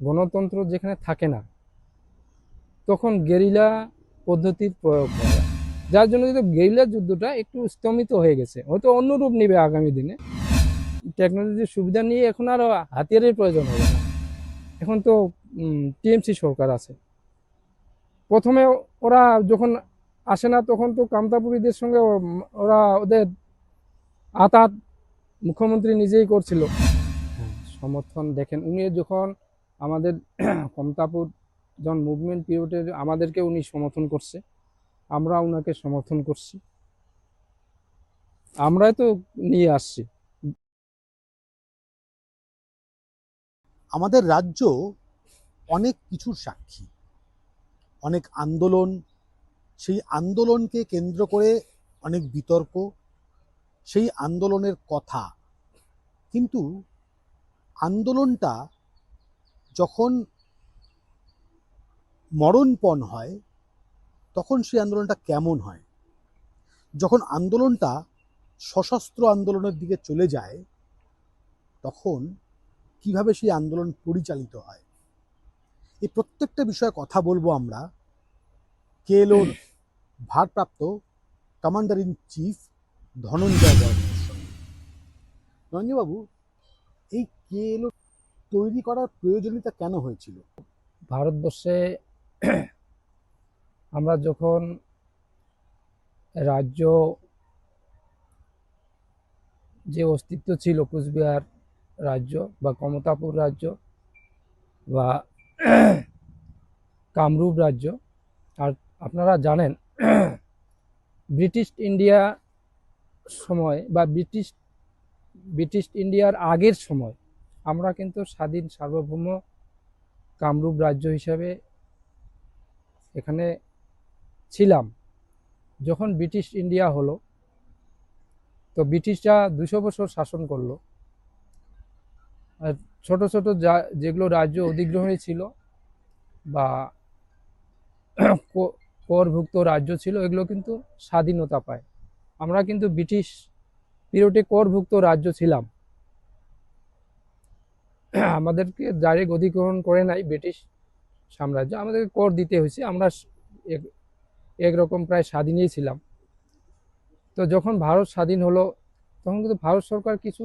গণতন্ত্র যেখানে থাকে না তখন গেরিলা পদ্ধতির প্রয়োগ করা যার জন্য কিন্তু গেরিলা যুদ্ধটা একটু স্তমিত হয়ে গেছে। হয়তো অন্য রূপ নেবে আগামী দিনে। টেকনোলজির সুবিধা নিয়ে এখন আর হাতিয়ারের প্রয়োজন হবে না। এখন তো টিএমসি সরকার আছে। প্রথমে ওরা যখন আসে না তখন তো কামতাপুরীদের সঙ্গে ওরা ওদের আতাত মুখ্যমন্ত্রী নিজেই করছিল। হ্যাঁ, সমর্থন দেখেন। উনি যখন আমাদের কমতাপুর যখন মুভমেন্ট পিরিয়ডে আমাদেরকে উনি সমর্থন করছে। আমরা ওনাকে সমর্থন করছি। আমরাই তো নিয়ে আসছি। আমাদের রাজ্য অনেক কিছুর সাক্ষী। অনেক আন্দোলন, সেই আন্দোলনকে কেন্দ্র করে অনেক বিতর্ক, সেই আন্দোলনের কথা। কিন্তু আন্দোলনটা যখন মরণপণ হয়, তখন সেই আন্দোলনটা কেমন হয়? যখন আন্দোলনটা সশস্ত্র আন্দোলনের দিকে চলে যায়, তখন কীভাবে সেই আন্দোলন পরিচালিত হয়? এই প্রত্যেকটা বিষয়ে কথা বলব আমরা। কেএলওর ভারপ্রাপ্ত কমান্ডার ইন চিফ ধনঞ্জয় বর্মনের এই কেএলও তৈরি করার প্রয়োজনীয়তা কেন হয়েছিল? ভারতবর্ষে আমরা যখন রাজ্য যে অস্তিত্ব ছিল, কুচবিহার রাজ্য বা কমতাপুর রাজ্য বা কামরূপ রাজ্য, আর আপনারা জানেন ব্রিটিশ ইন্ডিয়া সময় বা ব্রিটিশ ব্রিটিশ ইন্ডিয়ার আগের সময় আমরা কিন্তু স্বাধীন সার্বভৌম কামরূপ রাজ্য হিসাবে এখানে ছিলাম। যখন ব্রিটিশ ইন্ডিয়া হলো, তো ব্রিটিশরা দুশো বছর শাসন করল। ছোট ছোট যা, যেগুলো রাজ্য অধিগ্রহণী ছিল বা করভুক্ত রাজ্য ছিল, এগুলো কিন্তু স্বাধীনতা পায়। আমরা কিন্তু ব্রিটিশ পিরিয়ডে করভুক্ত রাজ্য ছিলাম। আমাদেরকে ডাইরেক্ট অধিগ্রহণ করে নাই ব্রিটিশ সাম্রাজ্য। আমাদেরকে কর দিতে হয়েছে। আমরা একরকম প্রায় স্বাধীনই ছিলাম। তো যখন ভারত স্বাধীন হলো, তখন কিন্তু ভারত সরকার কিছু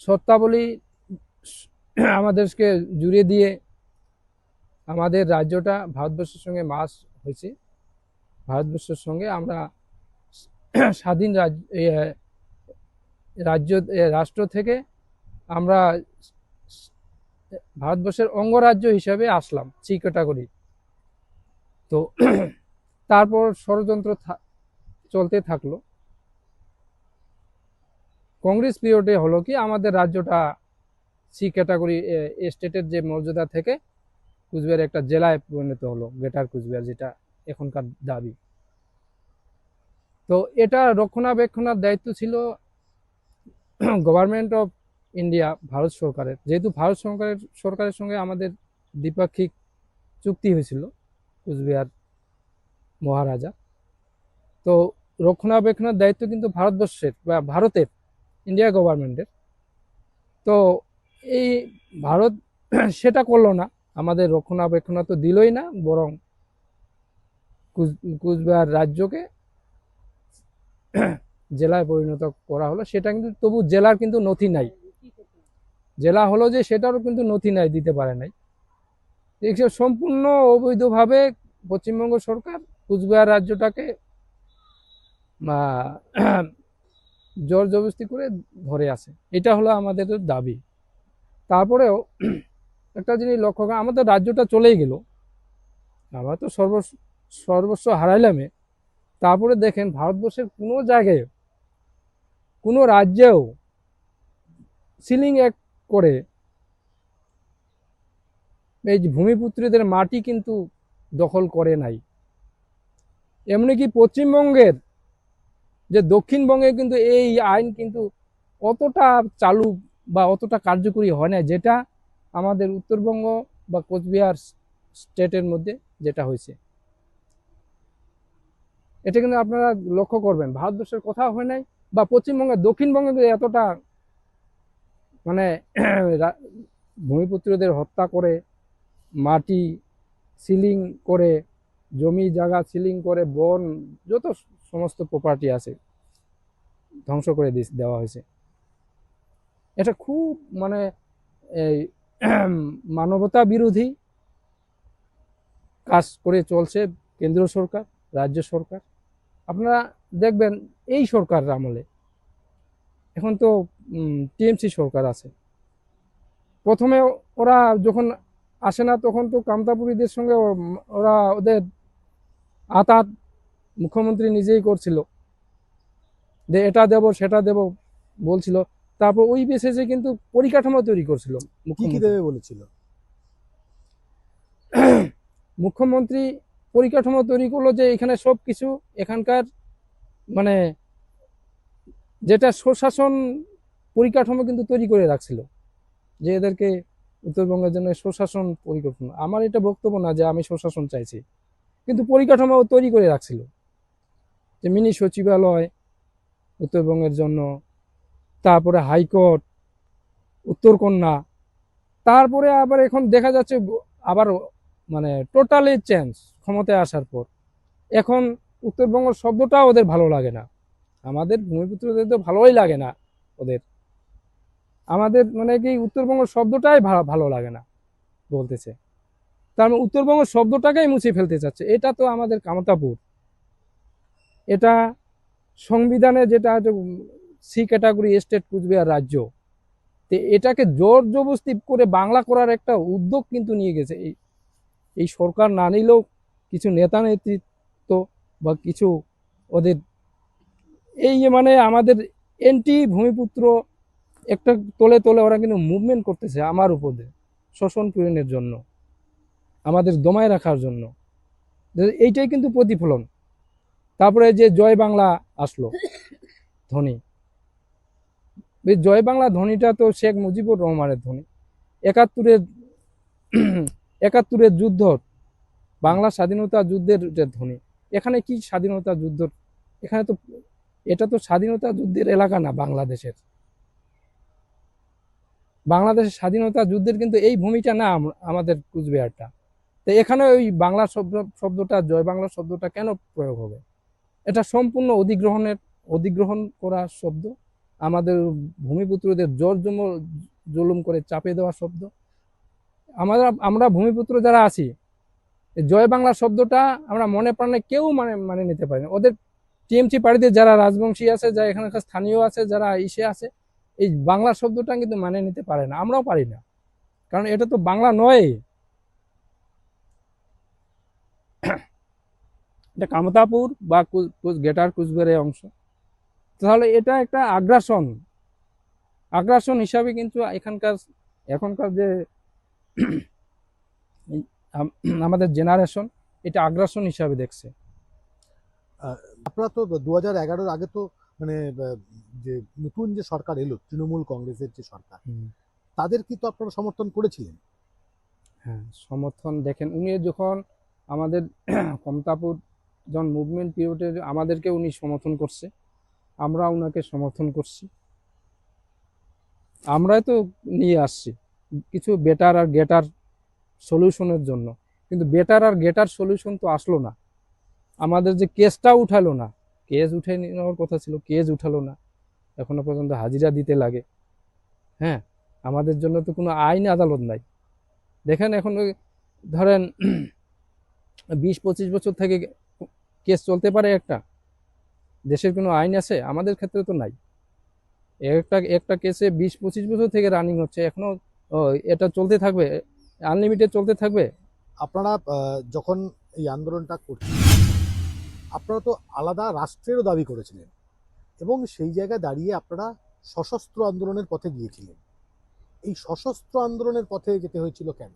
সত্তাবলী আমাদেরকে জুড়ে দিয়ে আমাদের রাজ্যটা ভারতবর্ষের সঙ্গে মাস হয়েছে। ভারতবর্ষের সঙ্গে আমরা স্বাধীন রাজ্য রাজ্য রাষ্ট্র থেকে আমরা ভারতবর্ষের অঙ্গরাজ্য হিসাবে আসলাম, সি ক্যাটাগরি। তো তারপর ষড়যন্ত্র চলতে থাকল। কংগ্রেস পিরিয়ডে হলো কি, আমাদের রাজ্যটা সি ক্যাটাগরি স্টেটের যে মর্যাদা থেকে কুচবিহার একটা জেলায় পরিণত হলো, গ্রেটার কুচবিহার, যেটা এখনকার দাবি। তো এটা রক্ষণাবেক্ষণের দায়িত্ব ছিল গভর্নমেন্ট অফ ইন্ডিয়া, ভারত সরকারের। যেহেতু ভারত সরকারের সরকারের সঙ্গে আমাদের দ্বিপাক্ষিক চুক্তি হয়েছিল, কুচবিহার মহারাজা। তো রক্ষণাবেক্ষণের দায়িত্ব কিন্তু ভারতবর্ষের বা ভারতের, ইন্ডিয়া গভর্নমেন্টের। তো এই ভারত সেটা করল না, আমাদের রক্ষণাবেক্ষণ তো দিলই না, বরং কুচ- কুচবিহার রাজ্যকে জেলায় পরিণত করা হলো। সেটা কিন্তু তবু জেলার কিন্তু নথি নাই। জেলা হলো যে সেটারও কিন্তু নথি নাই, দিতে পারে নাই। দেখছি সম্পূর্ণ অবৈধভাবে পশ্চিমবঙ্গ সরকার কুচবিহার রাজ্যটাকে জোর জবরদস্তি করে ধরে আছে। এটা হলো আমাদের দাবি। তারপরেও একটা জিনিস লক্ষ্য করা, আমাদের রাজ্যটা চলেই গেল। আমরা তো সর্ব সর্বস্ব হারাইলামে তারপরে দেখেন ভারতবর্ষের কোনো জায়গায় কোনো রাজ্যেও সিলিং অ্যাক্ট করে এই ভূমিপুত্রীদের মাটি কিন্তু দখল করে নাই। এমনকি পশ্চিমবঙ্গের যে দক্ষিণবঙ্গে কিন্তু এই আইন কিন্তু অতটা চালু বা অতটা কার্যকরী হয় না যেটা আমাদের উত্তরবঙ্গ বা কোচবিহার স্টেটের মধ্যে যেটা হয়েছে। এটা কিন্তু আপনারা লক্ষ্য করবেন, ভারতবর্ষের কথা হয় নাই বা পশ্চিমবঙ্গে দক্ষিণবঙ্গে এতটা মানে ভূমিপুত্রদের হত্যা করে, মাটি সিলিং করে, জমি জায়গা সিলিং করে, বন, যত সমস্ত প্রপার্টি আছে, ধ্বংস করে দেওয়া হয়েছে। এটা খুব মানে এই মানবতা বিরোধী কাজ করে চলছে কেন্দ্র সরকার, রাজ্য সরকার। আপনারা দেখবেন, এই সরকার আমলে এখন তো টিএমসি সরকার আছে। প্রথমে ওরা যখন আসে না তখন তো কামতাপুরীদের সঙ্গে ওরা ওদের আতাত মুখ্যমন্ত্রী নিজেই করছিল। যে এটা দেব সেটা দেব বলছিল। তারপর ওই বেসিসে কিন্তু পরিকাঠামো তৈরি করছিল কি কি মুখ্যমন্ত্রী। দেবে বলেছিল? মুখ্যমন্ত্রী পরিকাঠামো তৈরি করল যে এখানে সব কিছু এখানকার মানে যেটা স্বশাসন পরিকাঠামো কিন্তু তৈরি করে রাখছিল, যে এদেরকে উত্তরবঙ্গের জন্য স্বশাসন পরিকাঠামো আমার এটা বক্তব্য না যে আমি স্বশাসন চাইছি, কিন্তু পরিকাঠামো তৈরি করে রাখছিল, যে মিনি সচিবালয় উত্তরবঙ্গের জন্য, তারপরে হাইকোর্ট, উত্তরকন্যা, তারপরে আবার এখন দেখা যাচ্ছে আবার মানে টোটালি চেঞ্জ ক্ষমতায় আসার পর। এখন উত্তরবঙ্গ শব্দটাও ওদের ভালো লাগে না। আমাদের ভূমিপুত্রদের তো ভালোই লাগে না ওদের। আমাদের মানে কি উত্তরবঙ্গ শব্দটাই ভালো লাগে না বলতেছে। তার মানে উত্তরবঙ্গ শব্দটাকেই মুছে ফেলতে চাচ্ছে। এটা তো আমাদের কামতাপুর। এটা সংবিধানে যেটা সি ক্যাটাগরি স্টেট কুচবিহার রাজ্য, তো এটাকে জোর জবস্তি করে বাংলা করার একটা উদ্যোগ কিন্তু নিয়ে গেছে। এই এই সরকার না নিলেও কিছু নেতা নেতৃত্ব বা কিছু ওদের এই মানে আমাদের এন্টি ভূমিপুত্র একটা তোলে তোলে ওরা কিন্তু মুভমেন্ট করতেছে আমার উপরে, শোষণ পূরণের জন্য, আমাদের দমায় রাখার জন্য। এইটাই কিন্তু প্রতিফলন। তারপরে যে জয় বাংলা আসলো ধ্বনি জয় বাংলা ধ্বনিটা তো শেখ মুজিবুর রহমানের ধ্বনি একাত্তরের একাত্তরের যুদ্ধ, বাংলা স্বাধীনতা যুদ্ধের যে ধ্বনি এখানে কি স্বাধীনতা যুদ্ধ? এখানে তো এটা তো স্বাধীনতা যুদ্ধের এলাকা না বাংলাদেশের। বাংলাদেশের স্বাধীনতা যুদ্ধের কিন্তু এই ভূমিটা না আমাদের কুচবিহারটা। তো এখানে ওই বাংলা শব্দ, শব্দটা, জয় বাংলা শব্দটা কেন প্রয়োগ হবে? এটা সম্পূর্ণ অধিগ্রহণের, অধিগ্রহণ করা শব্দ। আমাদের ভূমিপুত্রদের জোর জম জুলুম করে চাপে দেওয়া শব্দ। আমরা আমরা ভূমিপুত্র যারা আছি জয় বাংলা শব্দটা আমরা মনে প্রাণে কেউ মানে মানে নিতে পারি না ওদের টিএমসি পার্টিতে যারা রাজবংশী আছে, যারা এখানকার স্থানীয় আছে, যারা ইসে আছে, এই বাংলা শব্দটা কিন্তু মানে নিতে পারে না। আমরাও পারি না। কারণ এটা তো বাংলা নয়। এটা কামতাপুর বা গেটার কুচবিহারের অংশ। তাহলে এটা একটা আগ্রাসন। আগ্রাসন হিসাবে কিন্তু এখানকার, এখনকার যে আম- আমাদের জেনারেশন এটা আগ্রাসন হিসাবে দেখছে। আপনারা তো দু হাজার এগারোর আগে তো মানে যে নতুন যে সরকার এলো তৃণমূল কংগ্রেসের যে সরকার তাদের কি তো আপনারা সমর্থন করেছিলেন? হ্যাঁ সমর্থন দেখেন উনি যখন আমাদের কমতাপুর যখন মুভমেন্ট পিরিয়ডে আমাদেরকে উনি সমর্থন করছে আমরা ওনাকে সমর্থন করছি। আমরাই তো নিয়ে আসছি কিছু বেটার আর গেটার সলিউশনের জন্য। কিন্তু বেটার আর গেটার সলিউশন তো আসলো না। আমাদের যে কেসটা উঠালো না, কেস উঠে নেওয়ার কথা ছিল, কেস উঠালো না, এখনও পর্যন্ত হাজিরা দিতে লাগে। হ্যাঁ আমাদের জন্য তো কোনো আইন আদালত নাই। দেখেন এখন ধরেন বিশ পঁচিশ বছর থেকে কেস চলতে পারে একটা। দেশের কোনো আইন আছে? আমাদের ক্ষেত্রে তো নাই। একটা একটা কেসে বিশ পঁচিশ বছর থেকে রানিং হচ্ছে এখনও এটা চলতে থাকবে আনলিমিটেড চলতে থাকবে। আপনারা যখন এই আন্দোলনটা করছেন আপনারা তো আলাদা রাষ্ট্রেরও দাবি করেছিলেন। এবং সেই জায়গায় দাঁড়িয়ে আপনারা সশস্ত্র আন্দোলনের পথে গিয়েছিলেন। এই সশস্ত্র আন্দোলনের পথে যেতে হয়েছিল কেন?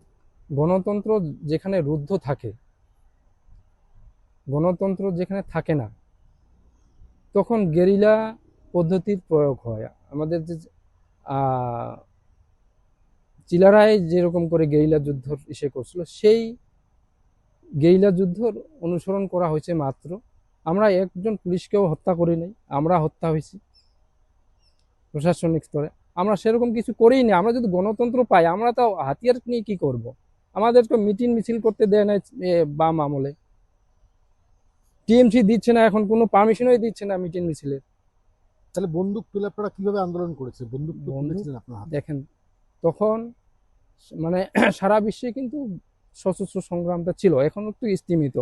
গণতন্ত্র যেখানে রুদ্ধ থাকে, গণতন্ত্র যেখানে থাকে না, তখন গেরিলা পদ্ধতির প্রয়োগ হয়। আমাদের যে চিলারায় যেরকম করে গেরিলা যুদ্ধ ইসে করছিল, সেই গেরিলা যুদ্ধ অনুসরণ করা হয়েছে মাত্র। আমরা একজন পুলিশকেও হত্যা করি নাই আমরা হত্যা হয়েছি প্রশাসনিক স্তরে। আমরা সেরকম কিছু করিই না আমরা যদি গণতন্ত্র পাই আমরা তো হাতিয়ার নিয়ে কি করব। আমাদের তো মিটিং মিছিল করতে দেয় না বাম আমলে। টিএমসি দিচ্ছে না এখন কোনো পারমিশনই দিচ্ছে না মিটিং মিছিলের। তাহলে বন্দুক তুলে আপনারা কীভাবে আন্দোলন করেছে? বন্দুক দেখেন তখন মানে সারা বিশ্বে কিন্তু সশস্ত্র সংগ্রামটা ছিল এখন একটু স্তীমিত।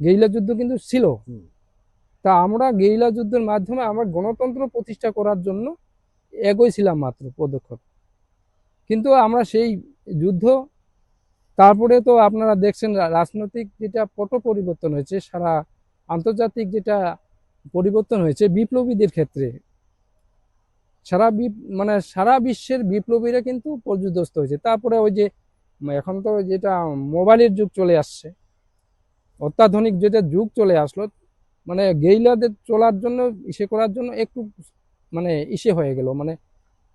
গেরিলা যুদ্ধ কিন্তু ছিল। তা আমরা গেরিলা যুদ্ধের মাধ্যমে আমরা গণতন্ত্র প্রতিষ্ঠা করার জন্য এগোইছিলাম মাত্র পদক্ষেপ। কিন্তু আমরা সেই যুদ্ধ তারপরে তো আপনারা দেখছেন রাজনৈতিক যেটা পট পরিবর্তন হয়েছে সারা আন্তর্জাতিক যেটা পরিবর্তন হয়েছে বিপ্লবীদের ক্ষেত্রে। সারা মানে সারা বিশ্বের বিপ্লবীরা কিন্তু পর্যুদস্ত হয়েছে। তারপরে ওই যে এখন তো যেটা মোবাইলের যুগ চলে আসছে। অত্যাধুনিক যেটা যুগ চলে আসলো মানে গেইলাদের চলার জন্য, ইসে করার জন্য একটু মানে ইসে হয়ে গেল। মানে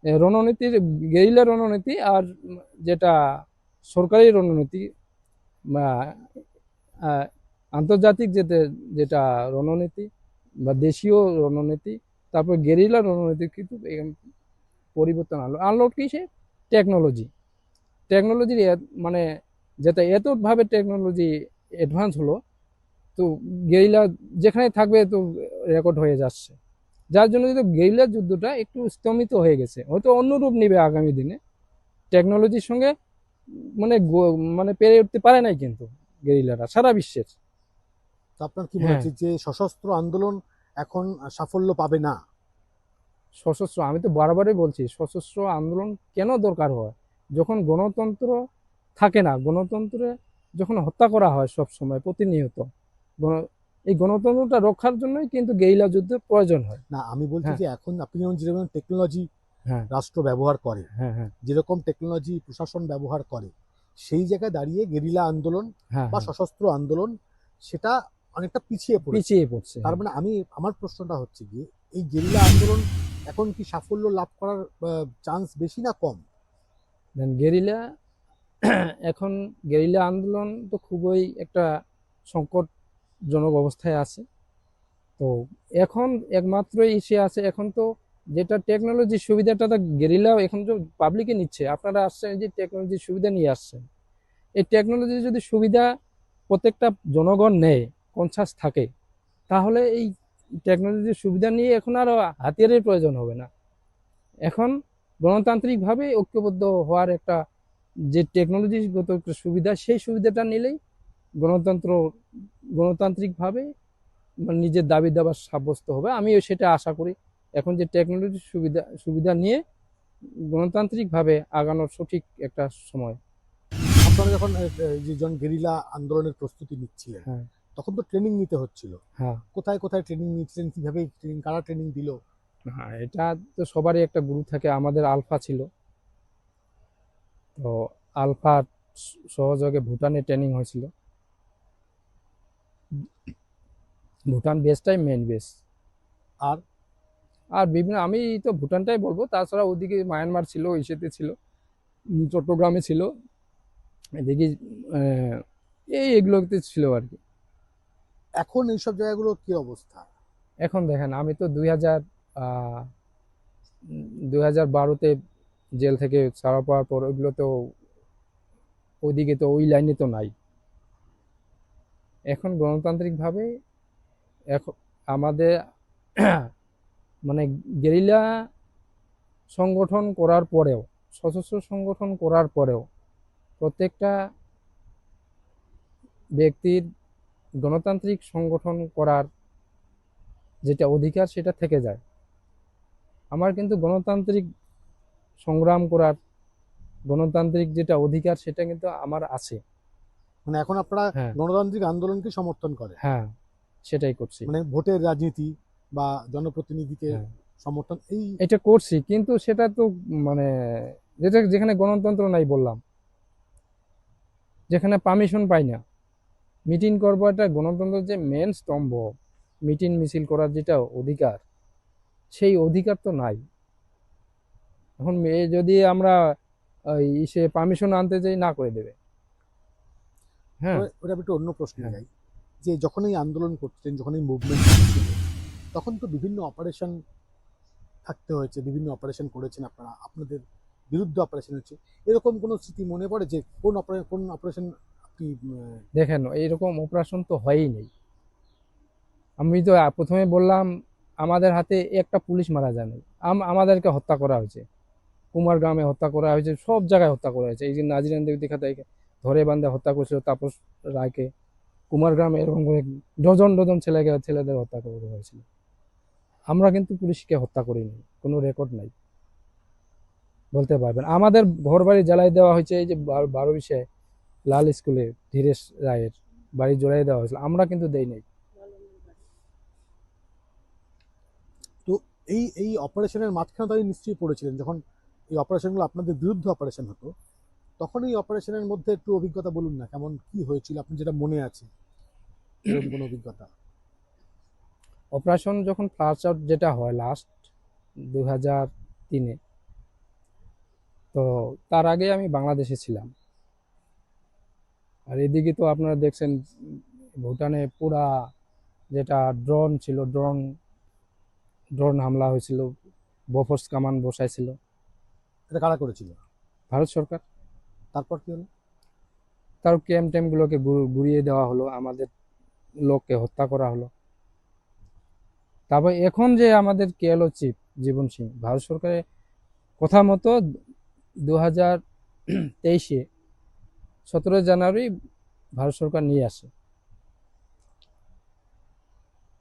রণনীতির গেরিলা রণনীতি আর যেটা সরকারি রণনীতি বা আন্তর্জাতিক যেটা যেটা রণনীতি বা দেশীয় রণনীতি, তারপর গেরিলা রণনীতি কিন্তু পরিবর্তন আনলো। আনলো কি সে টেকনোলজি। টেকনোলজির মানে যেটা এতভাবে টেকনোলজি অ্যাডভান্স হলো তো গেরিলা যেখানে থাকবে তো রেকর্ড হয়ে যাচ্ছে। যার জন্য কিন্তু গেরিলা যুদ্ধটা একটু স্তমিত হয়ে গেছে। হয়তো অন্য রূপ নিবে আগামী দিনে। টেকনোলজির সঙ্গে মানে মানে পেরে উঠতে পারে নাই কিন্তু গেরিলারা সারা বিশ্বের। আপনার কি মনে হ্যাঁ। হচ্ছে যে সশস্ত্র আন্দোলন এখন সাফল্য পাবে না? সশস্ত্র আমি তো বারবারই বলছি সশস্ত্র আন্দোলন কেন দরকার হয়? যখন গণতন্ত্র থাকে না গণতন্ত্রে যখন হত্যা করা হয় সব সময় প্রতিনিয়ত গণ- এই গণতন্ত্রটা রক্ষার জন্যই কিন্তু গেরিলা যুদ্ধের প্রয়োজন হয়। না আমি বলছি হ্যাঁ। যে এখন আপনি যেমন যেরকম টেকনোলজি হ্যাঁ। রাষ্ট্র ব্যবহার করে হ্যাঁ যেরকম টেকনোলজি প্রশাসন ব্যবহার করে সেই জায়গায় দাঁড়িয়ে গেরিলা আন্দোলন বা সশস্ত্র আন্দোলন সেটা অনেকটা পিছিয়ে পড়েছে। পিছিয়ে পড়ছে তার মানে আমি আমার প্রশ্নটা হচ্ছে গিয়ে এই গেরিলা আন্দোলন এখন কি সাফল্য লাভ করার চান্স বেশি না কম? দেন গেরিলা এখন গেরিলা আন্দোলন তো খুবই একটা সংকটজনক অবস্থায় আছে। তো এখন একমাত্র ইসে আছে, এখন তো যেটা টেকনোলজির সুবিধাটা তো গেরিলাও এখন তো পাবলিকে নিচ্ছে। আপনারা আসছেন যে টেকনোলজির সুবিধা নিয়ে আসছেন। এই টেকনোলজির যদি সুবিধা প্রত্যেকটা জনগণ নেয় কনসাস থাকে, তাহলে এই টেকনোলজির সুবিধা নিয়ে এখন আর হাতিয়ারের প্রয়োজন হবে না। এখন গণতান্ত্রিকভাবে ঐক্যবদ্ধ হওয়ার একটা যে টেকনোলজিগত সুবিধা সেই সুবিধাটা নিলেই গণতন্ত্র গণতান্ত্রিকভাবে মানে নিজের দাবি দাবার সাব্যস্ত হবে। আমিও সেটা আশা করি। এখন যে টেকনোলজির সুবিধা সুবিধা নিয়ে গণতান্ত্রিকভাবে আগানোর সঠিক একটা সময়। আপনারা যখন আহ, যে জন গেরিলা আন্দোলনের প্রস্তুতি নিচ্ছিলেন হ্যাঁ। তখন তো ট্রেনিং নিতে হচ্ছিল। হ্যাঁ। কোথায় কোথায় ট্রেনিং নিচ্ছিলেন? কীভাবে ট্রেনিং কারা ট্রেনিং দিল? হ্যাঁ এটা তো সবারই একটা গুরু থাকে আমাদের আলফা ছিল। তো আলফা সহযোগে ভুটানে ট্রেনিং হয়েছিল। ভুটান বেসটাই মেন বেস আর? আর বিভিন্ন আমি তো ভুটানটাই বলব তাছাড়া ওদিকে মায়ানমার ছিল ইসেতে ছিল চট্টগ্রামে ছিল। এদিকে এই এগুলোতে ছিল আর কি। এখন এইসব জায়গাগুলো কি অবস্থা? এখন দেখেন আমি তো দুই হাজার দুই হাজার বারোতে জেল থেকে ছাড়া পাওয়ার পর ওইগুলো তো ওইদিকে তো ওই লাইনে তো নাই। এখন গণতান্ত্রিকভাবে এখন আমাদের মানে গেরিলা সংগঠন করার পরেও, সশস্ত্র সংগঠন করার পরেও প্রত্যেকটা ব্যক্তির গণতান্ত্রিক সংগঠন করার যেটা অধিকার সেটা থেকে যায়। আমার কিন্তু গণতান্ত্রিক সংগ্রাম করার গণতান্ত্রিক যেটা অধিকার সেটা কিন্তু আমার আছে। মানে এখন আপনারা হ্যাঁ। গণতান্ত্রিক আন্দোলনকে সমর্থন করে। হ্যাঁ সেটাই করছি। মানে ভোটের রাজনীতি বা জনপ্রতিনিধিকে হ্যাঁ। সমর্থন এই এটা করছি কিন্তু সেটা তো মানে যেটা যেখানে গণতন্ত্র নাই বললাম যেখানে পারমিশন পাই না মিটিং করব একটা গণতন্ত্রের যে মেন স্তম্ভ মিটিং মিছিল করার যেটা অধিকার সেই অধিকার তো নাই। এখন মেয়ে যদি আমরা ওই সে পারমিশন আনতে যাই না করে দেবে। হ্যাঁ। ওটা- একটু অন্য প্রশ্নে হ্যাঁ। যাই। যে যখন এই আন্দোলন করছিলেন যখন এই মুভমেন্ট তখন তো বিভিন্ন অপারেশন থাকতে হয়েছে বিভিন্ন অপারেশন করেছেন আপনারা। আপনাদের বিরুদ্ধে অপারেশন হচ্ছে। এরকম কোনো স্মৃতি মনে পড়ে যে কোন অপারেশন কোন অপারেশন আপনি দেখেন এইরকম অপারেশন তো হয়ই নেই। আমি তো প্রথমে বললাম আমাদের হাতে একটা পুলিশ মারা যায়নি আম- আমাদেরকে হত্যা করা হয়েছে। কুমার গ্রামে হত্যা করা হয়েছে, সব জায়গায় হত্যা করা হয়েছে। এই যে নাজিরান দেবী খাতাইকে ধরে বান্ধে হত্যা করেছিল তাপস রায়কে। কুমার গ্রামে এরকম করে ডজন ডজন ছেলেকে, ছেলেদের হত্যা করা হয়েছিল। আমরা কিন্তু পুলিশকে হত্যা করিনি, কোনো রেকর্ড নাই। বলতে পারবেন। আমাদের ঘর বাড়ি জ্বালাই দেওয়া হয়েছে, এই যে বারো বিশে লাল স্কুলে ধীরেশ রায়ের বাড়ি জড়াই দেওয়া হয়েছিল। আমরা কিন্তু দেই নাই। এই এই অপারেশনের মাঝখানে তো আপনি নিশ্চয়ই পড়েছিলেন। যখন এই অপারেশনগুলো আপনাদের বিরুদ্ধে অপারেশন হতো তখন এই অপারেশনের মধ্যে একটু অভিজ্ঞতা বলুন না, কেমন কি হয়েছিল? আপনি যেটা মনে আছে, এরকম কোনো অভিজ্ঞতা? অপারেশন যখন ফ্লাশ আউট যেটা হয় লাস্ট দু হাজার তিনে, তো তার আগে আমি বাংলাদেশে ছিলাম। আর এদিকে তো আপনারা দেখছেন, ভুটানে পুরা যেটা ড্রোন ছিল ড্রোন ড্রোন হামলা হয়েছিল বফর্স কামান বসাইছিল। এটা কারা করেছিল? ভারত সরকার। তারপর কি হলো? তার ক্যাম্প ট্যাম্পগুলোকে ঘুর- ঘুরিয়ে দেওয়া হলো আমাদের লোককে হত্যা করা হলো। তারপর এখন যে আমাদের কেএলও চিফ জীবন সিং ভারত সরকারের কথা মতো দু হাজার তেইশে সতেরো জানুয়ারি ভারত সরকার নিয়ে আসে।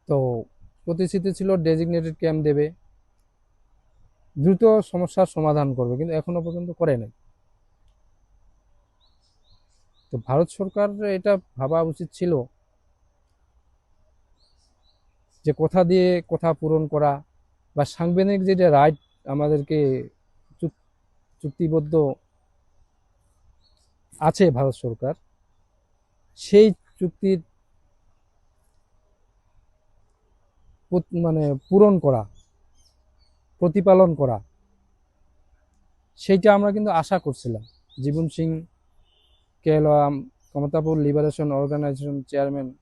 তো প্রতিশ্রুতি ছিল ডেজিগনেটেড ক্যাম্প দেবে। দ্রুত সমস্যার সমাধান করবে, কিন্তু এখনও পর্যন্ত করে নাই। তো ভারত সরকার এটা ভাবা উচিত ছিল যে কথা দিয়ে কথা পূরণ করা বা সাংবিধানিক যেটা রাইট আমাদেরকে চুক- চুক্তিবদ্ধ আছে ভারত সরকার, সেই চুক্তির মানে পূরণ করা, প্রতিপালন করা। সেইটা আমরা কিন্তু আশা করছিলাম। জীবন Singh কেএলআম Kamtapur liberation organisation chairman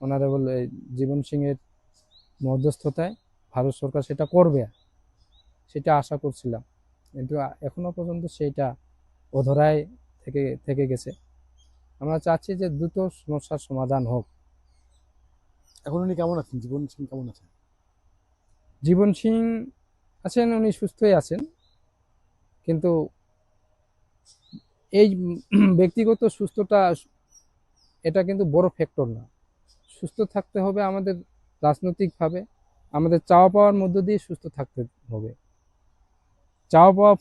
honourable Jibon সিংয়ের মধ্যস্থতায় ভারত সরকার সেটা করবে। সেটা আশা করছিলাম। কিন্তু আ- এখনও পর্যন্ত সেইটা অধরায় থেকে থেকে গেছে। আমরা চাচ্ছি যে দ্রুত সমস্যার সমাধান হোক। এখন উনি কেমন আছেন? জীবন সিং কেমন আছেন? জীবন সিং আছেন উনি সুস্থই আছেন। কিন্তু এই ব্যক্তিগত সুস্থতা এটা কিন্তু বড় ফ্যাক্টর না। সুস্থ থাকতে হবে আমাদের রাজনৈতিকভাবে। আমাদের চাওয়া পাওয়ার মধ্য দিয়ে সুস্থ থাকতে হবে। চাওয়া পাওয়া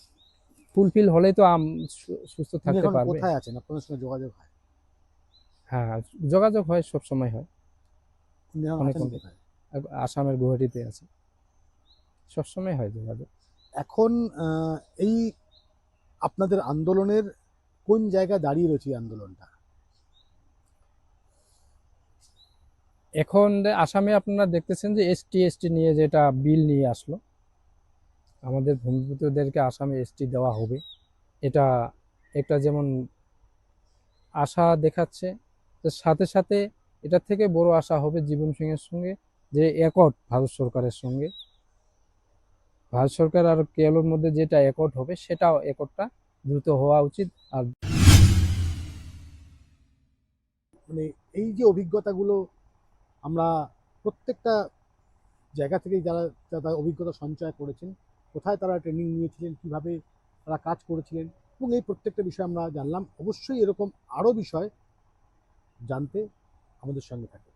ফুলফিল হলেই তো সুস্থ থাকতে পারবে। কোথায় আছেন? আপনাদের সঙ্গে যোগাযোগ হয়? হ্যাঁ যোগাযোগ হয় সব সময় হয়। অনেক আসামের গুয়াহাটিতে আছে। সবসময় হয় যোগাযোগ এখন এই আপনাদের আন্দোলনের কোন জায়গায় দাঁড়িয়ে রয়েছে আন্দোলনটা? এখন আসামে আপনারা দেখতেছেন যে এসটি এসটি নিয়ে যেটা বিল নিয়ে আসলো আমাদের ভূমিপুত্রদেরকে আসামে এসটি দেওয়া হবে। এটা একটা যেমন আশা দেখাচ্ছে সাথে সাথে এটার থেকে বড় আশা হবে জীবন সিংয়ের সঙ্গে যে একট ভারত সরকারের সঙ্গে। ভারত সরকার আর কেরলের মধ্যে যেটা একট হবে, সেটাও একটটা দ্রুত হওয়া উচিত। আর মানে এই যে অভিজ্ঞতাগুলো আমরা প্রত্যেকটা জায়গা থেকে যারা যারা অভিজ্ঞতা সঞ্চয় করেছেন, কোথায় তারা ট্রেনিং নিয়েছিলেন, কীভাবে তারা কাজ করেছিলেন এবং এই প্রত্যেকটা বিষয় আমরা জানলাম। অবশ্যই এরকম আরও বিষয় জানতে আমাদের সঙ্গে থাকুন